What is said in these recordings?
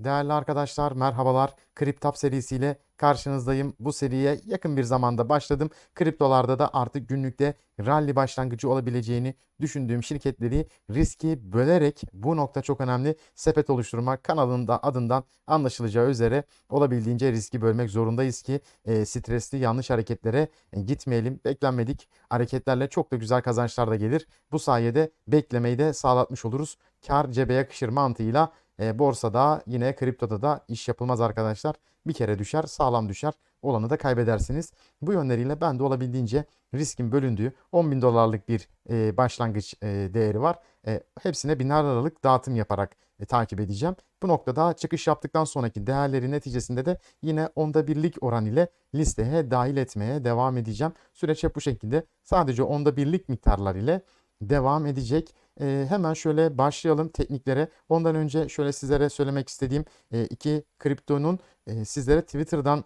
Değerli arkadaşlar merhabalar. Kriptap serisiyle karşınızdayım. Bu seriye yakın bir zamanda başladım. Kriptolarda da artık günlükte rally başlangıcı olabileceğini düşündüğüm şirketleri riski bölerek bu nokta çok önemli. Sepet oluşturmak kanalında adından anlaşılacağı üzere olabildiğince riski bölmek zorundayız ki e, stresli yanlış hareketlere e, gitmeyelim. Beklenmedik hareketlerle çok da güzel kazançlar da gelir. Bu sayede beklemeyi de sağlatmış oluruz. Kar cebe yakışır mantığıyla e, borsada yine kriptoda da iş yapılmaz arkadaşlar. Bir kere düşer, sağlam düşer. Olanı da kaybedersiniz. Bu yönleriyle ben de olabildiğince riskin bölündüğü 10 bin dolarlık bir e, başlangıç e, değeri var. E, hepsine biner liralık dağıtım yaparak e, takip edeceğim. Bu noktada çıkış yaptıktan sonraki değerleri neticesinde de yine onda birlik oran ile listeye dahil etmeye devam edeceğim. Süreç hep bu şekilde. Sadece onda birlik miktarlar ile devam edecek. E, hemen şöyle başlayalım tekniklere. Ondan önce şöyle sizlere söylemek istediğim e, iki kriptonun e, sizlere Twitter'dan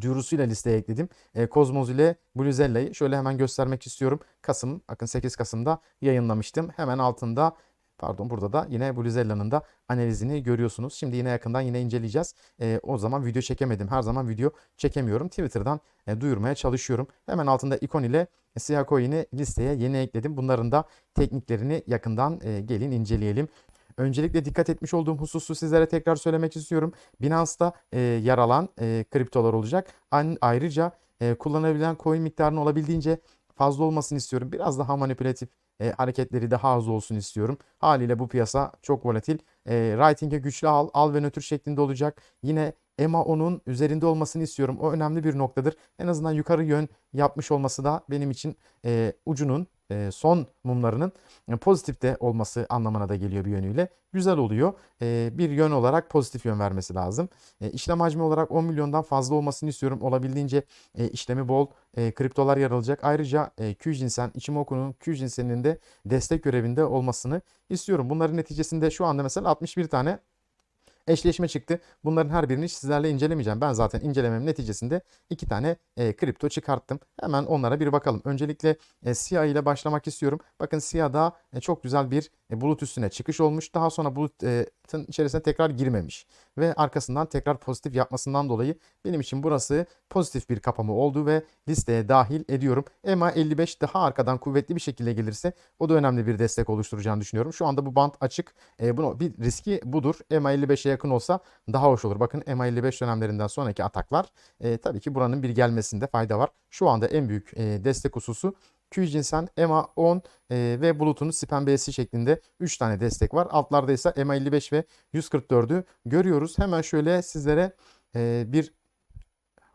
duyurusuyla listeye ekledim. E, Cosmos ile Bluzella'yı şöyle hemen göstermek istiyorum. Kasım, bakın 8 Kasım'da yayınlamıştım. Hemen altında Pardon burada da yine Bluzella'nın da analizini görüyorsunuz. Şimdi yine yakından yine inceleyeceğiz. E, o zaman video çekemedim. Her zaman video çekemiyorum. Twitter'dan e, duyurmaya çalışıyorum. Hemen altında ikon ile siyah coin'i listeye yeni ekledim. Bunların da tekniklerini yakından e, gelin inceleyelim. Öncelikle dikkat etmiş olduğum hususu sizlere tekrar söylemek istiyorum. Binance'da e, yer alan e, kriptolar olacak. Ayrıca e, kullanabilen coin miktarının olabildiğince fazla olmasını istiyorum. Biraz daha manipülatif e, hareketleri daha az olsun istiyorum. Haliyle bu piyasa çok volatil. E, Writing'e güçlü al, al ve nötr şeklinde olacak. Yine EMA onun üzerinde olmasını istiyorum. O önemli bir noktadır. En azından yukarı yön yapmış olması da benim için e, ucunun e, son mumlarının e, pozitifte olması anlamına da geliyor bir yönüyle. Güzel oluyor. E, bir yön olarak pozitif yön vermesi lazım. E, işlem hacmi olarak 10 milyondan fazla olmasını istiyorum. Olabildiğince işlemi bol kriptolar yer alacak. Ayrıca e, Qjinsen, Ichimoku'nun Qjinsen'in de destek görevinde olmasını istiyorum. Bunların neticesinde şu anda mesela 61 tane eşleşme çıktı. Bunların her birini sizlerle incelemeyeceğim. Ben zaten incelemem neticesinde iki tane e, kripto çıkarttım. Hemen onlara bir bakalım. Öncelikle e, SIA ile başlamak istiyorum. Bakın SIA'da e, çok güzel bir e, bulut üstüne çıkış olmuş. Daha sonra bulutun içerisine tekrar girmemiş. Ve arkasından tekrar pozitif yapmasından dolayı benim için burası pozitif bir kapama oldu ve listeye dahil ediyorum. EMA 55 daha arkadan kuvvetli bir şekilde gelirse o da önemli bir destek oluşturacağını düşünüyorum. Şu anda bu band açık. E, bunu bir riski budur. EMA 55'e yakın olsa daha hoş olur. Bakın EMA 55 dönemlerinden sonraki ataklar e, tabii ki buranın bir gelmesinde fayda var. Şu anda en büyük e, destek hususu Qjinsen, EMA 10 e, ve Bulut'un Spam B'si şeklinde 3 tane destek var. Altlarda ise EMA 55 ve 144'ü görüyoruz. Hemen şöyle sizlere e, bir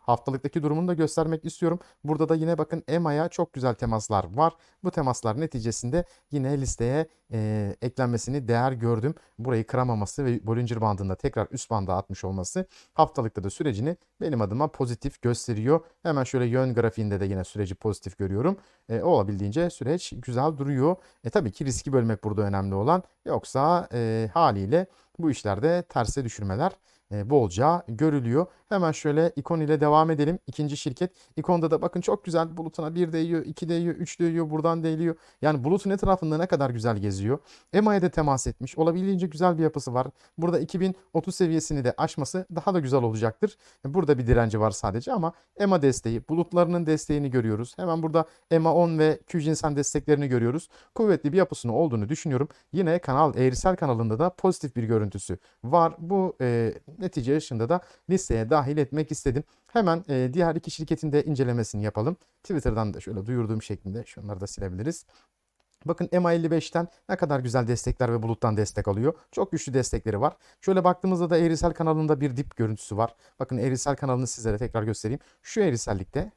haftalıktaki durumunu da göstermek istiyorum. Burada da yine bakın EMA'ya çok güzel temaslar var. Bu temaslar neticesinde yine listeye e, eklenmesini değer gördüm. Burayı kıramaması ve Bollinger bandında tekrar üst banda atmış olması haftalıkta da sürecini benim adıma pozitif gösteriyor. Hemen şöyle yön grafiğinde de yine süreci pozitif görüyorum. E, olabildiğince süreç güzel duruyor. E, tabii ki riski bölmek burada önemli olan. Yoksa e, haliyle bu işlerde terse düşürmeler e, bolca görülüyor. Hemen şöyle ikon ile devam edelim. İkinci şirket. İkonda da bakın çok güzel bulutuna bir değiyor, iki değiyor, üç değiyor, buradan değiliyor. Yani bulutun etrafında ne kadar güzel geziyor. EMA'ya da temas etmiş. Olabildiğince güzel bir yapısı var. Burada 2030 seviyesini de aşması daha da güzel olacaktır. Burada bir direnci var sadece ama EMA desteği, bulutlarının desteğini görüyoruz. Hemen burada EMA 10 ve Qjinsen desteklerini görüyoruz. Kuvvetli bir yapısının olduğunu düşünüyorum. Yine kanal eğrisel kanalında da pozitif bir görüntüsü var. Bu e, netice ışığında da listeye dahil etmek istedim. Hemen e, diğer iki şirketin de incelemesini yapalım. Twitter'dan da şöyle duyurduğum şeklinde şunları da silebiliriz. Bakın MA55'ten ne kadar güzel destekler ve buluttan destek alıyor. Çok güçlü destekleri var. Şöyle baktığımızda da Eğrisel kanalında bir dip görüntüsü var. Bakın Eğrisel kanalını sizlere tekrar göstereyim. Şu eğrisellikte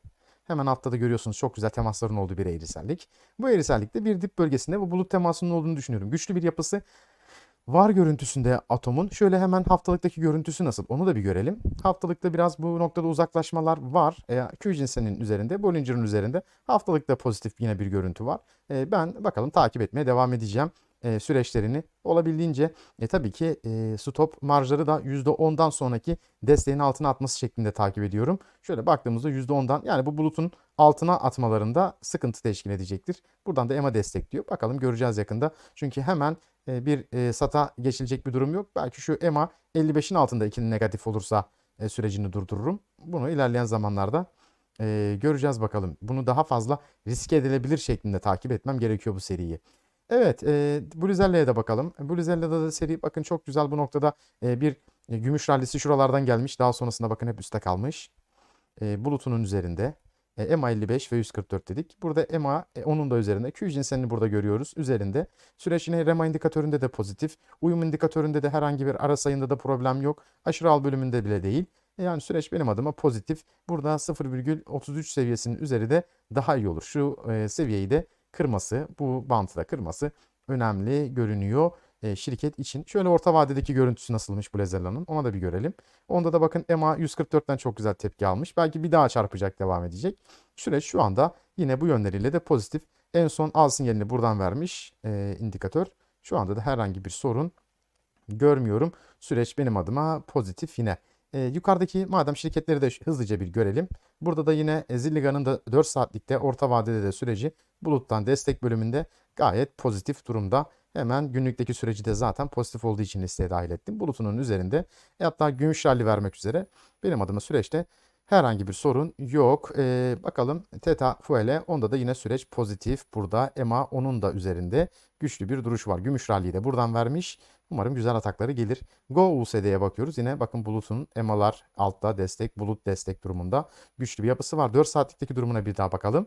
Hemen altta da görüyorsunuz çok güzel temasların olduğu bir eğrisellik. Bu eğrisellikte bir dip bölgesinde bu bulut temasının olduğunu düşünüyorum. Güçlü bir yapısı var görüntüsünde atomun. Şöyle hemen haftalıktaki görüntüsü nasıl onu da bir görelim. Haftalıkta biraz bu noktada uzaklaşmalar var. E, Q cinsenin üzerinde, Bollinger'ın üzerinde. Haftalıkta pozitif yine bir görüntü var. E, ben bakalım takip etmeye devam edeceğim e, süreçlerini olabildiğince e, tabii ki e, stop marjları da %10'dan sonraki desteğin altına atması şeklinde takip ediyorum. Şöyle baktığımızda %10'dan yani bu bulutun altına atmalarında sıkıntı teşkil edecektir. Buradan da EMA destekliyor. Bakalım göreceğiz yakında. Çünkü hemen bir e, sata geçilecek bir durum yok. Belki şu EMA 55'in altında ikinin negatif olursa e, sürecini durdururum. Bunu ilerleyen zamanlarda e, göreceğiz bakalım. Bunu daha fazla riske edilebilir şeklinde takip etmem gerekiyor bu seriyi. Evet, e, Bluzella'ya da bakalım. Bluzella'da da seri bakın çok güzel bu noktada e, bir e, gümüş rallisi şuralardan gelmiş. Daha sonrasında bakın hep üstte kalmış. E, bulutunun üzerinde. E, EMA 55 ve 144 dedik. Burada EMA e, onun da üzerinde. Q cinselini burada görüyoruz. Üzerinde. Süreç yine REMA indikatöründe de pozitif. Uyum indikatöründe de herhangi bir ara sayında da problem yok. Aşırı al bölümünde bile değil. E, Yani süreç benim adıma pozitif. Burada 0,33 seviyesinin üzeri de daha iyi olur. Şu e, seviyeyi de kırması, bu bantı da kırması önemli görünüyor e, şirket için. Şöyle orta vadedeki görüntüsü nasılmış Blazer'lanın ona da bir görelim. Onda da bakın EMA 144'ten çok güzel tepki almış. Belki bir daha çarpacak devam edecek. Süreç şu anda yine bu yönleriyle de pozitif. En son al sinyalini buradan vermiş e, indikatör. Şu anda da herhangi bir sorun görmüyorum. Süreç benim adıma pozitif yine. E, yukarıdaki madem şirketleri de hızlıca bir görelim. Burada da yine e, Zilliga'nın da 4 saatlikte orta vadede de süreci buluttan destek bölümünde gayet pozitif durumda. Hemen günlükteki süreci de zaten pozitif olduğu için listeye dahil ettim. Bulutunun üzerinde e, hatta gümüş rally vermek üzere benim adıma süreçte herhangi bir sorun yok. E, bakalım Teta Fuele onda da yine süreç pozitif. Burada EMA onun da üzerinde güçlü bir duruş var. Gümüş rally'yi de buradan vermiş. Umarım güzel atakları gelir. Go USD'ye bakıyoruz. Yine bakın bulutun EMA'lar altta destek, bulut destek durumunda güçlü bir yapısı var. 4 saatlikteki durumuna bir daha bakalım.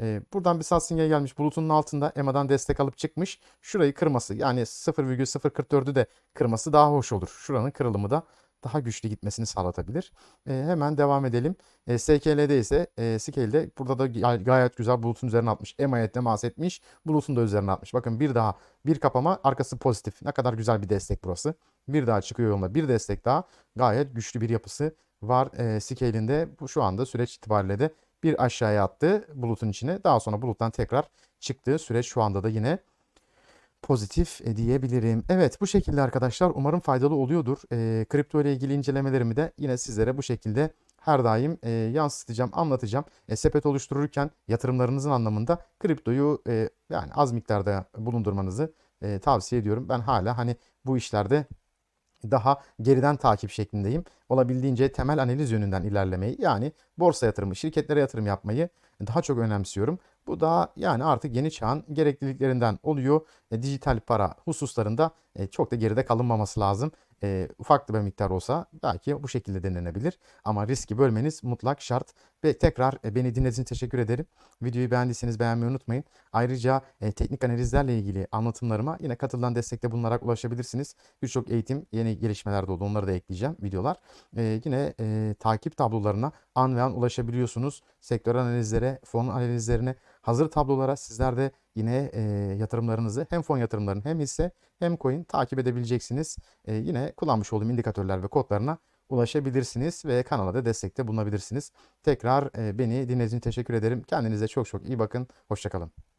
Ee, buradan bir sat sinyali gelmiş. Bulutunun altında EMA'dan destek alıp çıkmış. Şurayı kırması yani 0,044'ü de kırması daha hoş olur. Şuranın kırılımı da daha güçlü gitmesini sağlatabilir. Ee, hemen devam edelim. Ee, SKL'de ise e, Scale'de burada da gay- gayet güzel bulutun üzerine atmış. EMA'ya temas etmiş. Bulutun da üzerine atmış. Bakın bir daha bir kapama arkası pozitif. Ne kadar güzel bir destek burası. Bir daha çıkıyor yoluna bir destek daha. Gayet güçlü bir yapısı var e, Scale'in de. Bu şu anda süreç itibariyle de bir aşağıya attı bulutun içine. Daha sonra buluttan tekrar çıktığı süreç şu anda da yine pozitif e, diyebilirim. Evet bu şekilde arkadaşlar umarım faydalı oluyordur. E, kripto ile ilgili incelemelerimi de yine sizlere bu şekilde her daim e, yansıtacağım, anlatacağım. E, sepet oluştururken yatırımlarınızın anlamında kriptoyu e, yani az miktarda bulundurmanızı e, tavsiye ediyorum. Ben hala hani bu işlerde daha geriden takip şeklindeyim. Olabildiğince temel analiz yönünden ilerlemeyi yani borsa yatırımı, şirketlere yatırım yapmayı daha çok önemsiyorum. Bu da yani artık yeni çağın gerekliliklerinden oluyor. E, dijital para hususlarında e, çok da geride kalınmaması lazım. E, ufak bir miktar olsa belki bu şekilde denenebilir. Ama riski bölmeniz mutlak şart. Ve tekrar e, beni dinlediğiniz için teşekkür ederim. Videoyu beğendiyseniz beğenmeyi unutmayın. Ayrıca e, teknik analizlerle ilgili anlatımlarıma yine katılan destekte bulunarak ulaşabilirsiniz. Birçok eğitim, yeni gelişmeler de oldu. Onları da ekleyeceğim videolar. E, yine e, takip tablolarına an ve an ulaşabiliyorsunuz. Sektör analizlere, fon analizlerine, hazır tablolara sizler de yine e, yatırımlarınızı hem fon yatırımlarını hem hisse hem coin takip edebileceksiniz. E, yine kullanmış olduğum indikatörler ve kodlarına ulaşabilirsiniz ve kanala da destekte bulunabilirsiniz. Tekrar e, beni dinlediğiniz için teşekkür ederim. Kendinize çok çok iyi bakın. Hoşçakalın.